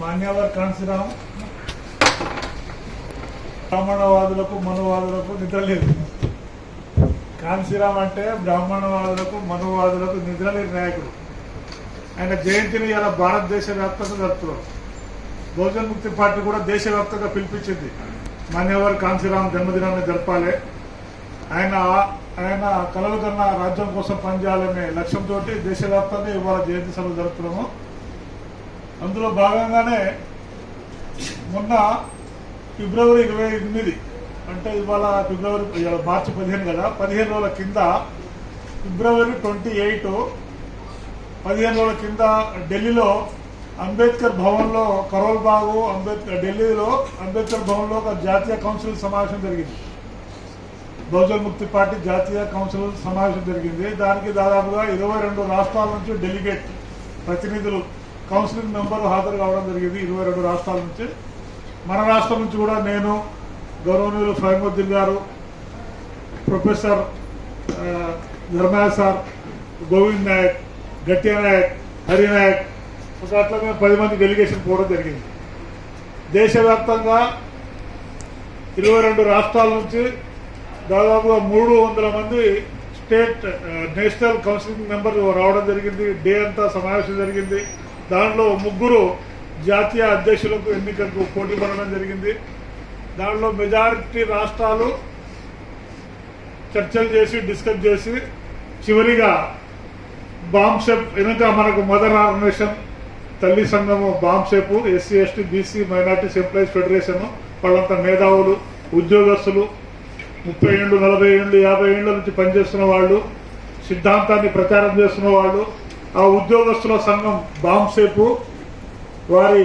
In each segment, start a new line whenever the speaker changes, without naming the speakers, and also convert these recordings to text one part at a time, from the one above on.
మాన్యవర్ కాన్సిరామ్. బ్రాహ్మణవాదులకు మనువాదులకు నిద్ర లేదు. కాన్సీరామ్ అంటే బ్రాహ్మణవాదులకు మనువాదులకు నిద్ర లేని నాయకుడు. ఆయన జయంతిని ఇలా భారతదేశ వ్యాప్తంగా జరుపుతున్నారు. బహుజన్ ముక్తి పార్టీ కూడా దేశవ్యాప్తంగా పిలిపించింది. మాన్యవర్ కాన్సీరామ్ జన్మదినాన్ని జరపాలి. ఆయన ఆయన కలలు కన్నా రాజ్యం కోసం పనిచేయాలనే లక్ష్యంతో దేశవ్యాప్తంగా ఇవాళ జయంతి సభలు జరుపుతున్నాము. అందులో భాగంగానే మొన్న ఫిబ్రవరి ఇరవై ఎనిమిది అంటే ఇవాళ ఫిబ్రవరి మార్చి పదిహేను కదా పదిహేను రోజుల కింద ఫిబ్రవరి ట్వంటీ ఎయిట్ పదిహేను రోజుల కింద ఢిల్లీలో అంబేద్కర్ భవన్లో కరోల్ బాగు అంబేద్కర్ ఢిల్లీలో అంబేద్కర్ భవన్లో ఒక జాతీయ కౌన్సిల్ సమావేశం జరిగింది. బహుజన్ ముక్తి పార్టీ జాతీయ కౌన్సిల్ సమావేశం జరిగింది. దానికి దాదాపుగా ఇరవై రెండు రాష్ట్రాల నుంచి డెలిగేట్ ప్రతినిధులు కౌన్సిలింగ్ మెంబర్ హాజరు కావడం జరిగింది ఇరవై రెండు రాష్ట్రాల నుంచి. మన రాష్ట్రం నుంచి కూడా నేను గౌరవనీయులు ఫైముద్దీన్ గారు ప్రొఫెసర్ ఆ, సార్ గోవింద్ నాయక్ గట్టియా నాయక్ హరి నాయక్ ఒక అట్లా మేము పది మంది డెలిగేషన్ పోవడం జరిగింది. దేశవ్యాప్తంగా ఇరవై రెండు రాష్ట్రాల నుంచి దాదాపుగా మూడు వందల మంది స్టేట్ నేషనల్ కౌన్సిలింగ్ మెంబర్లు రావడం జరిగింది. డే అంతా సమావేశం జరిగింది. దాంట్లో ముగ్గురు జాతీయ అధ్యక్షులకు ఎన్నికలకు పోటీ పడడం జరిగింది. దాంట్లో మెజారిటీ రాష్ట్రాలు చర్చలు చేసి డిస్కస్ చేసి చివరిగా బాంషెప్ వెనుక మనకు మదర్ ఆర్గనైజేషన్ తల్లి సంఘము BAMCEF SC ST BC minorities employees federation వాళ్ళంతా మేధావులు ఉద్యోగస్తులు ముప్పై ఏళ్ళు నలభై ఏళ్ళు యాభై ఏళ్ళ నుంచి పనిచేస్తున్న వాళ్ళు సిద్ధాంతాన్ని ప్రచారం చేస్తున్న వాళ్ళు ఆ ఉద్యోగస్తుల సంఘం బాంసేపు వారి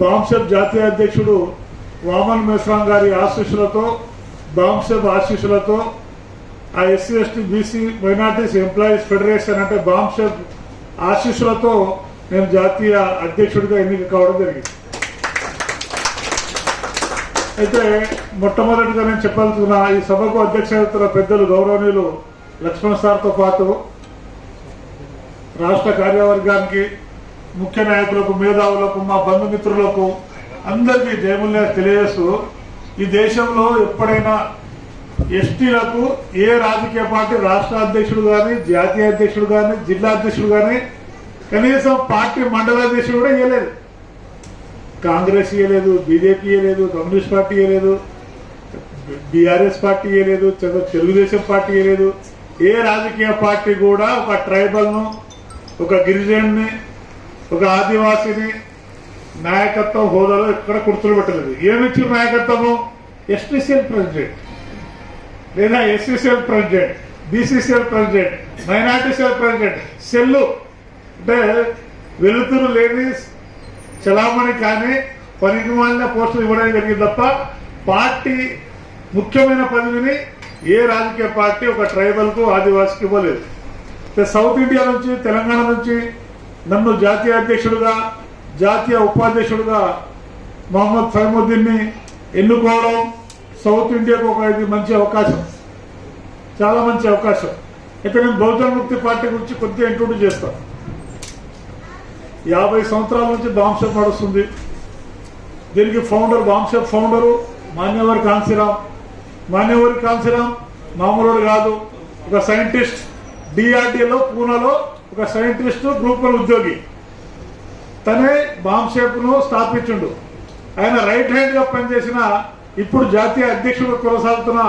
బాంసేప్ జాతీయ అధ్యక్షుడు వామన్ మెస్రాం గారి ఆశీస్సులతో బాంసేప్ ఆశీస్సులతో ఆ SC ST BC minorities employees federation అంటే బాంసేప్ ఆశీస్సులతో నేను జాతీయ అధ్యక్షుడిగా ఎన్నిక కావడం జరిగింది. అయితే మొట్టమొదటిగా నేను చెప్పాల్సిన ఈ సభకు అధ్యక్షత పెద్దలు గౌరవనీయులు లక్ష్మణ్ సార్తో పాటు రాష్ట్ర కార్యవర్గానికి ముఖ్య నాయకులకు మేధావులకు మా బంధుమిత్రులకు అందరికీ జయముల్లా తెలియజేస్తూ ఈ దేశంలో ఎప్పుడైనా ఎస్టీలకు ఏ రాజకీయ పార్టీ రాష్ట్ర అధ్యక్షుడు కానీ జాతీయ అధ్యక్షుడు కానీ జిల్లా అధ్యక్షుడు కానీ కనీసం పార్టీ మండలాధ్యక్షుడు కూడా ఇవ్వలేదు కాంగ్రెస్ ఇవ్వలేదు బీజేపీ ఇవ్వలేదు కమ్యూనిస్ట్ పార్టీ ఇవ్వలేదు బీఆర్ఎస్ పార్టీ ఇవ్వలేదు తెలుగుదేశం పార్టీ ఇవ్వలేదు ఏ రాజకీయ పార్టీ కూడా ఒక ట్రైబల్ను ఒక గిరిజనుని ఒక ఆదివాసిని నాయకత్వం హోదాలో ఎక్కడ కుర్తులు పెట్టలేదు. ఏమిచ్చిన నాయకత్వము? ST cell president. లేదా SC cell president BC cell president minority cell president. Cell. అంటే వెలుతురు లేని చలామణి కానీ పనికి మాలిన పోస్టులు ఇవ్వడం జరిగింది తప్ప పార్టీ ముఖ్యమైన పదవిని ఏ రాజకీయ పార్టీ ఒక ట్రైబల్కు ఆదివాసికి ఇవ్వలేదు. సౌత్ ఇండియా నుంచి తెలంగాణ నుంచి నన్ను జాతీయ అధ్యక్షుడుగా జాతీయ ఉపాధ్యక్షుడుగా మహమ్మద్ సైముద్దీన్ని ఎన్నుకోవడం సౌత్ ఇండియాకు ఒక ఇది మంచి అవకాశం. చాలా మంచి అవకాశం. అయితే నేను బహుజన ముక్తి పార్టీ గురించి కొద్దిగా ఇంట్రొడ్యూస్ చేస్తాను యాభై సంవత్సరాల నుంచి బాంషప్ నడుస్తుంది. దీనికి ఫౌండర్ బాంషప్ ఫౌండరు మాన్యవరి కాంశీరామ్. మాన్యవరి కాంశీరామ్ మామూలుడు కాదు. ఒక సైంటిస్ట్. డిఆర్డీలో పూనాలో ఒక సైంటిస్ట్ గ్రూప్ వన్ ఉద్యోగి. తనే బాంబ్ షేప్ను స్థాపించుండు. ఆయన రైట్ హ్యాండ్గా పనిచేసిన ఇప్పుడు జాతీయ అధ్యక్షుడు కొనసాగుతున్న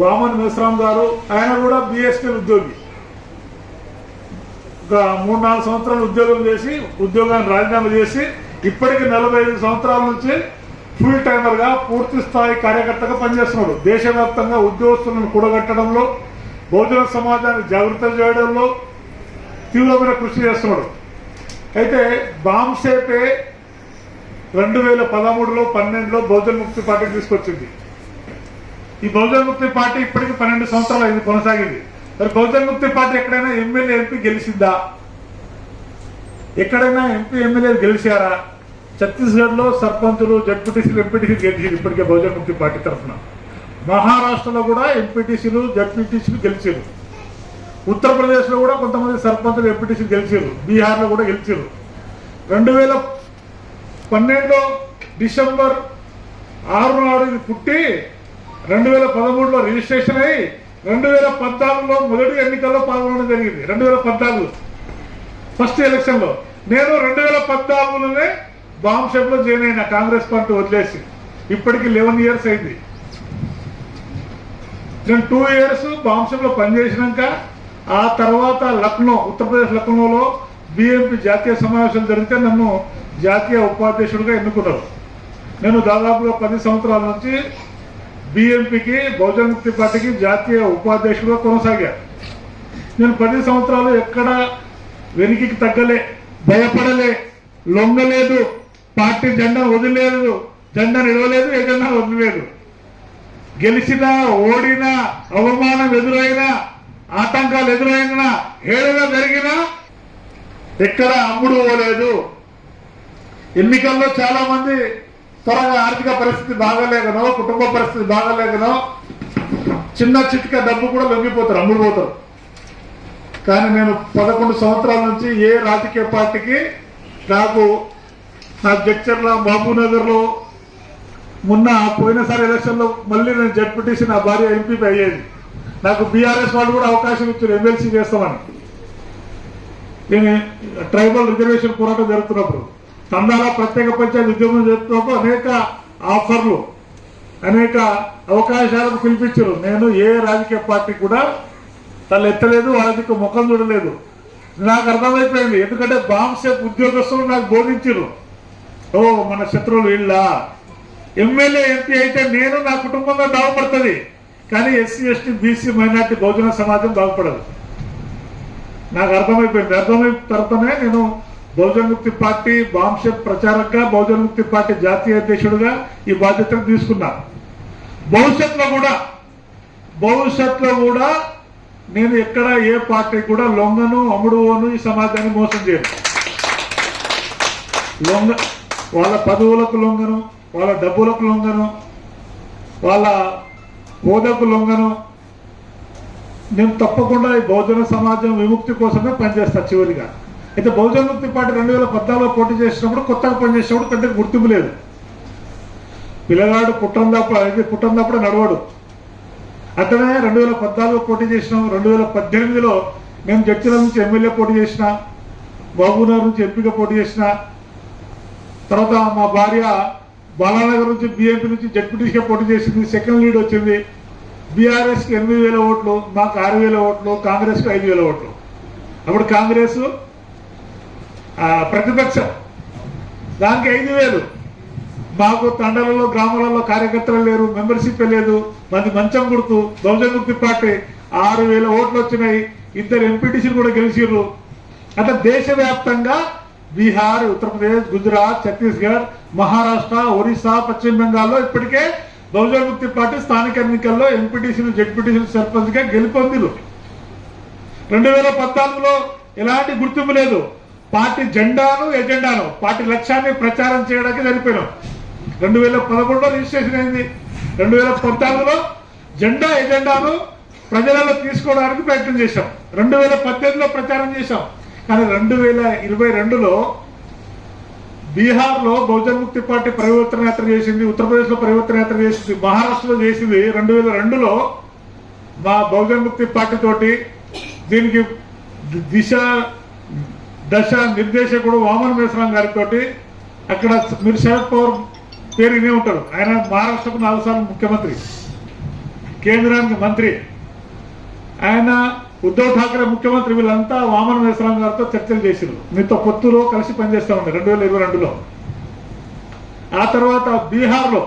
వామన్ మిశ్రామ్ గారు ఆయన కూడా బిఎస్ఎల్ ఉద్యోగి. ఒక మూడు నాలుగు సంవత్సరాలు ఉద్యోగం చేసి ఉద్యోగాన్ని రాజీనామా చేసి ఇప్పటికి నలభై ఐదు సంవత్సరాల నుంచి ఫుల్ టైమర్గా పూర్తి స్థాయి కార్యకర్తగా పనిచేస్తున్నాడు. దేశవ్యాప్తంగా ఉద్యోగస్తులను కూడగట్టడంలో బహుజన సమాజాన్ని జాగ్రత్త చేయడంలో తీవ్రమైన కృషి చేస్తున్నాడు. అయితే బాంసేపే రెండు వేల పదమూడులో పన్నెండులో బహుజన ముక్తి పార్టీ తీసుకొచ్చింది. ఈ బహుజన ముక్తి పార్టీ ఇప్పటికి పన్నెండు సంవత్సరాలు అయింది కొనసాగింది. మరి బహుజన ముక్తి పార్టీ ఎక్కడైనా ఎమ్మెల్యే ఎంపీ గెలిచిందా? ఎక్కడైనా ఎంపీ ఎమ్మెల్యేలు గెలిచారా? ఛత్తీస్గఢ్లో సర్పంచులు జడ్పీటీసీలు ఎంపీటీసీలు గెలిచింది ఇప్పటికే బహుజన ముక్తి పార్టీ తరఫున. మహారాష్ట్రలో కూడా ఎంపీటీసీలు జడ్పీటీసీలు గెలిచారు ఉత్తరప్రదేశ్లో కూడా కొంతమంది సర్పంచులు ఎంపీటీసీలు గెలిచారు బీహార్లో కూడా గెలిచారు రెండు వేల పన్నెండు డిసెంబర్ ఆరు నాడు పుట్టి రెండు వేల పదమూడులో రిజిస్ట్రేషన్ అయ్యి రెండు వేల పద్నాలుగులో మొదటి ఎన్నికల్లో పాల్గొనడం జరిగింది. రెండు వేల పద్నాలుగు ఫస్ట్ ఎలక్షన్లో. నేను రెండు వేల పద్నాలుగులోనే బాంబ్ షేప్లో జాయిన్ అయిన. కాంగ్రెస్ పార్టీ వదిలేసి. ఇప్పటికి లెవెన్ ఇయర్స్ అయింది. నేను టూ ఇయర్స్ బాంసంలో పనిచేసినాక ఆ తర్వాత లక్నో ఉత్తరప్రదేశ్ లక్నోలో బిఎంపి జాతీయ సమావేశాలు జరిగితే నన్ను జాతీయ ఉపాధ్యక్షుడిగా ఎన్నుకున్నారు. నేను దాదాపుగా పది సంవత్సరాల నుంచి బిఎంపికి బహుజన ముక్తి పార్టీకి జాతీయ ఉపాధ్యక్షుడిగా కొనసాగాను నేను పది సంవత్సరాలు ఎక్కడ వెనికికి తగ్గలే భయపడలే లొంగలేదు పార్టీ జెండా వదిలేదు జెండా నిలవలేదు ఎజెండా వదిలేదు గెలిచినా ఓడినా అవమానం ఎదురైనా ఆటంకాలు ఎదురైనా హేళన జరిగినా ఎక్కడ అమ్ముడు పోలేదు. ఎన్నికల్లో చాలా మంది త్వరగా ఆర్థిక పరిస్థితి బాగలేకనో కుటుంబ పరిస్థితి బాగలేకనో చిన్న చిటిక డబ్బు కూడా లొంగిపోతారు అమ్ముడు పోతారు. కానీ నేను పదకొండు సంవత్సరాల నుంచి ఏ రాజకీయ పార్టీకి నాకు నా జడ్చర్ల మహబూబ్ నగర్లో మొన్న పోయినసారి ఎలక్షన్లో మళ్ళీ నేను జడ్పీటీసీ నా భార్య ఎంపీ అయ్యేది. నాకు బీఆర్ఎస్ వాళ్ళు కూడా అవకాశం ఇచ్చారు ఎమ్మెల్సీ చేస్తామని. నేను ట్రైబల్ రిజర్వేషన్ పోరాటం జరుగుతున్నప్పుడు తండాల ప్రత్యేక పంచాయతీ ఉద్యమం చేస్తున్నప్పుడు అనేక ఆఫర్లు అనేక అవకాశాలకు పిలిపించారు. నేను ఏ రాజకీయ పార్టీ కూడా తను ఎత్తలేదు వాళ్ళకి ముఖం చూడలేదు. నాకు అర్థమైపోయింది ఎందుకంటే బాంబ్ ఉద్యోగస్తులు నాకు బోధించారు. ఓ మన శత్రువులు వీళ్ళ? ఎమ్మెల్యే ఎంపీ అయితే నేను నా కుటుంబంగా బాగుపడుతుంది. కానీ ఎస్సీ ఎస్టీ బీసీ మైనార్టీ బహుజన సమాజం బాగుపడదు. నాకు అర్థమైపోయింది. అర్థమైన తర్వాతనే నేను బహుజన ముక్తి పార్టీ బాంశప్ ప్రచారంగా బహుజన ముక్తి పార్టీ జాతీయ అధ్యక్షుడుగా ఈ బాధ్యతను తీసుకున్నా. భవిష్యత్తులో కూడా భవిష్యత్తులో కూడా నేను ఎక్కడ ఏ పార్టీ కూడా లొంగను అమ్ముడువోను ఈ సమాజాన్ని మోసం చేయను. లొంగ వాళ్ళ పదవులకు లొంగను వాళ్ళ డబ్బులకు లొంగను వాళ్ళ హోదాకు లొంగను. నేను తప్పకుండా ఈ బహుజన సమాజం విముక్తి కోసమే పనిచేస్తా చివరిగా. అయితే బహుజన ముక్తి పార్టీ రెండు వేల పద్నాలుగులో పోటీ చేసినప్పుడు కొత్తగా పనిచేసినప్పుడు కంటే గుర్తింపు లేదు. పిల్లగాడు పుట్టందప్పుడు ఇది పుట్టందప్పుడే నడవడు. అతనే రెండు వేల పద్నాలుగులో పోటీ చేసినాం రెండు వేల పద్దెనిమిదిలో మేము జడ్జిల నుంచి ఎమ్మెల్యే పోటీ చేసిన బాబునగర్ నుంచి ఎంపీగా పోటీ చేసిన తర్వాత మా భార్య బాలానగర్ నుంచి బీఎంపీ నుంచి జడ్పీటీసీగా పోటీ చేసింది సెకండ్ లీడ్ వచ్చింది. బీఆర్ఎస్కి ఎనిమిది వేల ఓట్లు మాకు ఆరు వేల ఓట్లు కాంగ్రెస్కి ఐదు వేల ఓట్లు. అప్పుడు కాంగ్రెస్ ప్రతిపక్షం. దానికి ఐదు వేలు. మాకు తండలలో గ్రామాలలో కార్యకర్తలు లేరు మెంబర్షిప్ లేదు మంది మంచం గుర్తు బహుజన ముక్తి పార్టీ. ఆరు వేల ఓట్లు వచ్చినాయి ఇద్దరు ఎంపీటీసీలు కూడా గెలిచిర్రు. అంటే దేశవ్యాప్తంగా బీహార్ ఉత్తరప్రదేశ్ గుజరాత్ ఛత్తీస్గఢ్ మహారాష్ట్ర ఒరిస్సా పశ్చిమ బెంగాల్లో ఇప్పటికే బహుజన ముక్తి పార్టీ స్థానిక ఎన్నికల్లో ఎంపీటీసీలు జడ్పీటీసీలు సర్పంచ్గా గెలుపొందిరు. రెండు వేల పద్నాలుగులో ఎలాంటి గుర్తింపు లేదు. పార్టీ జెండాను ఎజెండాను పార్టీ లక్ష్యాన్ని ప్రచారం చేయడానికి సరిపోయినాం. రెండు వేల పదకొండులో రిజిస్ట్రేషన్ అయింది. రెండు వేల పద్నాలుగులో జెండా ఎజెండాను ప్రజలలో తీసుకోవడానికి ప్రయత్నం చేశాం. రెండు వేల పద్దెనిమిదిలో ప్రచారం చేశాం. కానీ రెండు వేల ఇరవై రెండులో బీహార్లో బహుజన్ ముక్తి పార్టీ పరివర్తన యాత్ర చేసింది ఉత్తరప్రదేశ్లో పరివర్తన యాత్ర చేసింది మహారాష్ట్రలో చేసింది. రెండు వేల రెండులో మా బహుజన్ ముక్తి పార్టీ తోటి దీనికి దిశ దశ నిర్దేశకుడు వామన్ మేశ్రాం గారితో అక్కడ మీరు శరద్ పవర్ పేరు వినే ఉంటారు. ఆయన మహారాష్ట్రకు నాలుగు సార్లు ముఖ్యమంత్రి కేంద్రానికి మంత్రి. ఆయన ఉద్ధవ్ ఠాక్రే ముఖ్యమంత్రి వీళ్ళంతా వామన మేశ్రాం గారితో చర్చలు చేసిండ్రు. మీతో పొత్తులో కలిసి పనిచేస్తా ఉంది రెండు వేల ఇరవై రెండులో. ఆ తర్వాత బీహార్లో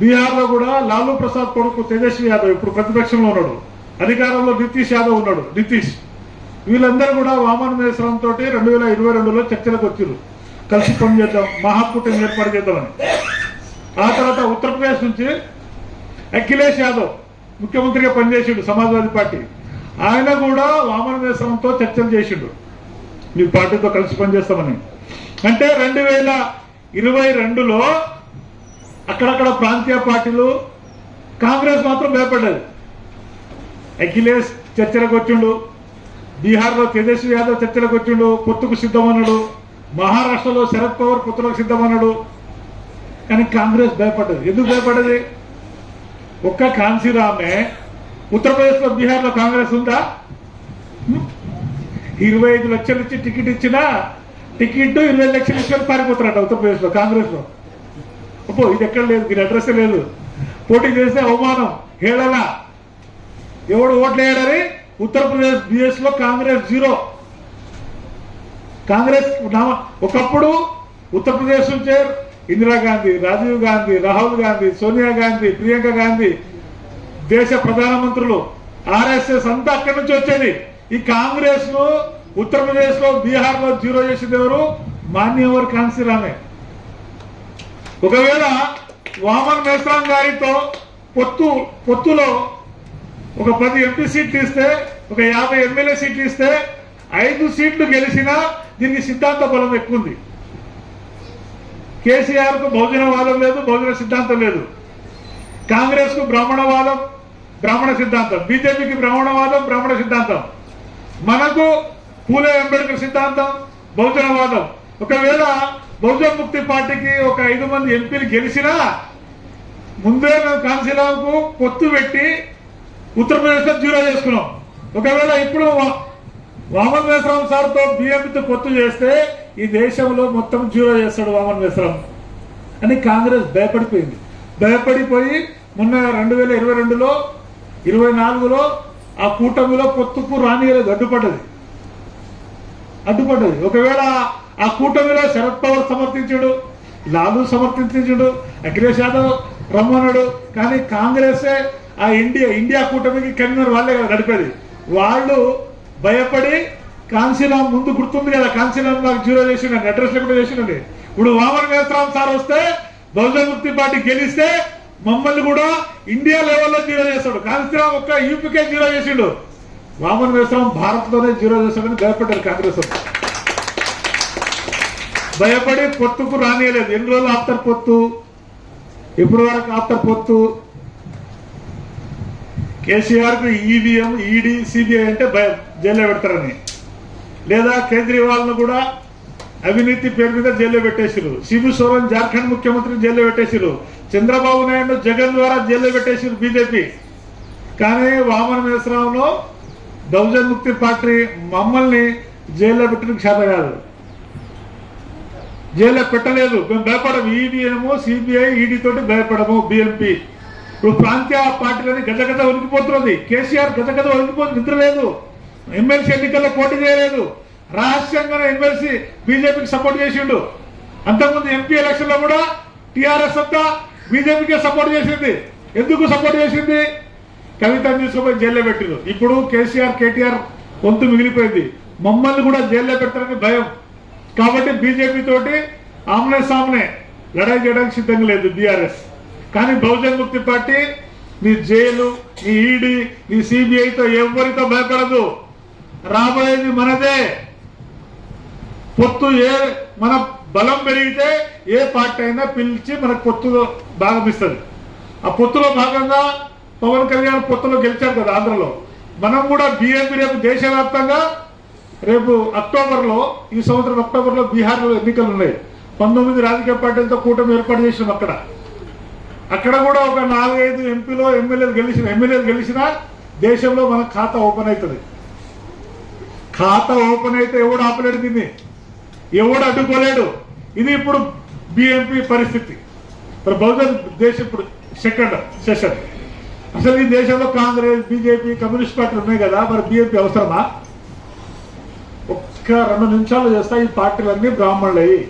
బీహార్లో కూడా లాలూ ప్రసాద్ కొడుకు తేజస్వి యాదవ్ ఇప్పుడు ప్రతిపక్షంలో ఉన్నాడు. అధికారంలో నితీష్ యాదవ్ ఉన్నాడు నితీష్. వీళ్ళందరూ కూడా వామన మేశ్వరం తోటి రెండు వేల ఇరవై రెండులో చర్చలకు వచ్చారు కలిసి పని చేద్దాం మహాకూటమి ఏర్పాటు చేద్దామని. ఆ తర్వాత ఉత్తరప్రదేశ్ నుంచి అఖిలేష్ యాదవ్ ముఖ్యమంత్రిగా పనిచేసిండు సమాజ్వాదీ పార్టీ. ఆయన కూడా వామన దేశంతో చర్చలు చేసిండు. మీ పార్టీతో కలిసి పనిచేస్తామని. అంటే రెండు వేల ఇరవై రెండులో అక్కడక్కడ ప్రాంతీయ పార్టీలు కాంగ్రెస్ మాత్రం భయపడ్డది. అఖిలేష్ చర్చలకు వచ్చిండు. బీహార్లో తేజస్వి యాదవ్ చర్చలకు వచ్చిండు. పొత్తుకు సిద్ధమన్నాడు. మహారాష్ట్రలో శరద్ పవార్ పుత్రులకు సిద్ధమన్నాడు. కానీ కాంగ్రెస్ భయపడ్డది. ఎందుకు భయపడ్డది? ఒక్క కాన్సీరామే ఉత్తరప్రదేశ్లో బీహార్లో కాంగ్రెస్ ఉందా? ఇరవై ఐదు లక్షలు ఇచ్చి టికెట్ ఇచ్చినా టికెట్ ఇరవై ఐదు లక్షలు ఇచ్చి పారిపోతారట ఉత్తరప్రదేశ్లో కాంగ్రెస్లో. అబ్బో ఇది ఎక్కడ లేదు దీని అడ్రస్ లేదు. పోటీ చేస్తే అవమానం హేళన. ఎవడు ఓట్లు వేయడని ఉత్తరప్రదేశ్ బిఎస్లో కాంగ్రెస్ జీరో. కాంగ్రెస్ ఒకప్పుడు ఉత్తరప్రదేశ్ నుంచే ఇందిరాగాంధీ రాజీవ్ గాంధీ రాహుల్ గాంధీ సోనియా గాంధీ ప్రియాంక గాంధీ దేశ ప్రధానమంత్రులు ఆర్ఎస్ఎస్ అంతా అక్కడి నుంచి వచ్చేది. ఈ కాంగ్రెస్ను ఉత్తరప్రదేశ్లో బీహార్లో జీరో చేసింది ఎవరు? మాన్యవర్ కాన్సీరామే. ఒకవేళ వామన్ మేస్రాం గారితో పొత్తు పొత్తులో ఒక పది ఎంపీ సీట్లు ఇస్తే ఒక యాభై ఎమ్మెల్యే సీట్లు ఇస్తే ఐదు సీట్లు గెలిచినా దీనికి సిద్ధాంత బలం ఎక్కువ ఉంది కేసీఆర్కు బహుజనవాదం లేదు బహుజన సిద్ధాంతం లేదు. కాంగ్రెస్కు బ్రాహ్మణవాదం బ్రాహ్మణ సిద్ధాంతం. బీజేపీకి బ్రాహ్మణవాదం బ్రాహ్మణ సిద్ధాంతం. మనకు పూలే అంబేద్కర్ సిద్ధాంతం బహుజనవాదం ఒకవేళ బహుజన్ ముక్తి పార్టీకి ఒక ఐదు మంది ఎంపీలు గెలిచినా ముందే మేము కాన్సీలాంకు పొత్తు పెట్టి ఉత్తరప్రదేశ్లో జీరో చేసుకున్నాం. ఒకవేళ ఇప్పుడు వామన్ మేశ్రామ్ సార్తో పొత్తు చేస్తే ఈ దేశంలో మొత్తం జీరో చేస్తాడు వామన్ మేశ్రామ్ అని కాంగ్రెస్ భయపడిపోయింది. భయపడిపోయి మొన్న రెండు వేల ఇరవై రెండులో ఇరవై నాలుగులో ఆ కూటమిలో పొత్తుకు రానియలేదు అడ్డుపడ్డది. అడ్డుపడ్డది. ఒకవేళ ఆ కూటమిలో శరద్ పవార్ సమర్థించాడు లాలు సమర్థించాడు అఖిలేష్ యాదవ్ రమ్మన్నాడు కానీ కాంగ్రెస్ ఆ ఇండియా ఇండియా కూటమికి కన్వీనర్ వాళ్ళే కదా నడిపేది. వాళ్ళు భయపడి కాంశీరామ్ ముందు గుర్తుంది కదా కాంశీరామ్ నాకు జీరో చేసిండీ అడ్రస్ కూడా చేసిండండి ఇప్పుడు వామన్ మేస్రాం సార్ వస్తే బహుజన్ ముక్తి పార్టీ గెలిస్తే మమ్మల్ని కూడా ఇండియా లెవెల్లో జీరో చేస్తాడు. కాంశీరామ్ ఒక్క యూపీకే జీరో చేసిండు. వామన్ మేస్రాం భారత్లోనే జీరో చేస్తాడని భయపడ్డారు కాంగ్రెస్ భయపడి పొత్తుకు రానియలేదు. ఎన్ని రోజులు ఆఫ్టర్ పొత్తు? ఇప్పుడు వరకు ఆఫ్టర్ పొత్తు? కేసీఆర్కు ఈవీఎం ఈడీ సిబిఐ అంటే భయం. జైల్లో పెడతారని. లేదా కేజ్రీవాల్ను కూడా అవినీతి పేరు మీద జైల్లో పెట్టేసిరు శిబు సోరెన్ జార్ఖండ్ ముఖ్యమంత్రిని జైల్లో పెట్టేసిరు చంద్రబాబు నాయుడు జగన్ ద్వారా జైల్లో పెట్టేసిరు బీజేపీ. కానీ వామన మిశ్రాంలో బహుజన్ ముక్తి పార్టీ మమ్మల్ని జైల్లో పెట్టడానికి చేత కాదు జైల్లో పెట్టలేదు. మేము భయపడము. ఈడీఎము సిబిఐ ఈడీ తోటి భయపడము బిఎంపి ఇప్పుడు ప్రాంతీయ పార్టీలని గజగజ ఉనికిపోతున్నది కేసీఆర్ గజగజ ఉనికిపోతుంది నిద్ర లేదు ఎమ్మెల్సీ ఎన్నికల్లో పోటీ చేయలేదు. రహస్యంగానే ఎమ్మెల్సీ బీజేపీకి సపోర్ట్ చేసిండు. అంతకుముందు ఎంపీ ఎలక్షన్లో కూడా టీఆర్ఎస్ అంతా బీజేపీకే సపోర్ట్ చేసింది. ఎందుకు సపోర్ట్ చేసింది? కవితను తీసుకుపోయి జైల్లో పెట్టిరు ఇప్పుడు కేసీఆర్ కేటీఆర్ వంతు మిగిలిపోయింది. మమ్మల్ని కూడా జైల్లో పెట్టారని భయం. కాబట్టి బీజేపీ తోటి ఆమ్నే సామ్నే లడాయి చేయడానికి సిద్ధంగా లేదు బీఆర్ఎస్. కానీ బహుజన్ ముక్తి పార్టీ నీ జైలు నీ ఈడీ నీ సిబిఐతో ఎవరితో భయపడదు. రాబోయేది మనదే. పొత్తు ఏ మన బలం పెరిగితే ఏ పార్టీ అయినా పిలిచి మనకు పొత్తులో భాగం ఇస్తుంది ఆ పొత్తులో భాగంగా పవన్ కళ్యాణ్ పొత్తులో గెలిచారు కదా ఆంధ్రలో. మనం కూడా బీఎంపీ రేపు దేశవ్యాప్తంగా రేపు అక్టోబర్లో ఈ సంవత్సరం అక్టోబర్లో బీహార్లో ఎన్నికలు ఉన్నాయి. పంతొమ్మిది రాజకీయ పార్టీలతో కూటమి ఏర్పాటు చేసినాం అక్కడ. అక్కడ కూడా ఒక నాలుగైదు ఎంపీలో ఎమ్మెల్యేలు గెలిచిన ఎమ్మెల్యేలు గెలిచినా దేశంలో మన ఖాతా ఓపెన్ అవుతుంది. ఖాతా ఓపెన్ అయితే ఎవడు ఆపలేడు దీన్ని? ఎవడు అడ్డుకోలేడు? ఇది ఇప్పుడు బిఎంపీ పరిస్థితి. మరి బహుజన్ దేశం ఇప్పుడు సెకండ్ సెషన్. అసలు ఈ దేశంలో కాంగ్రెస్ బీజేపీ కమ్యూనిస్ట్ పార్టీలు ఉన్నాయి కదా మరి బిఎంపీ అవసరమా? ఒక్క రెండు నిమిషాలు చేస్తా ఈ పార్టీలన్నీ బ్రాహ్మణులయ్యి.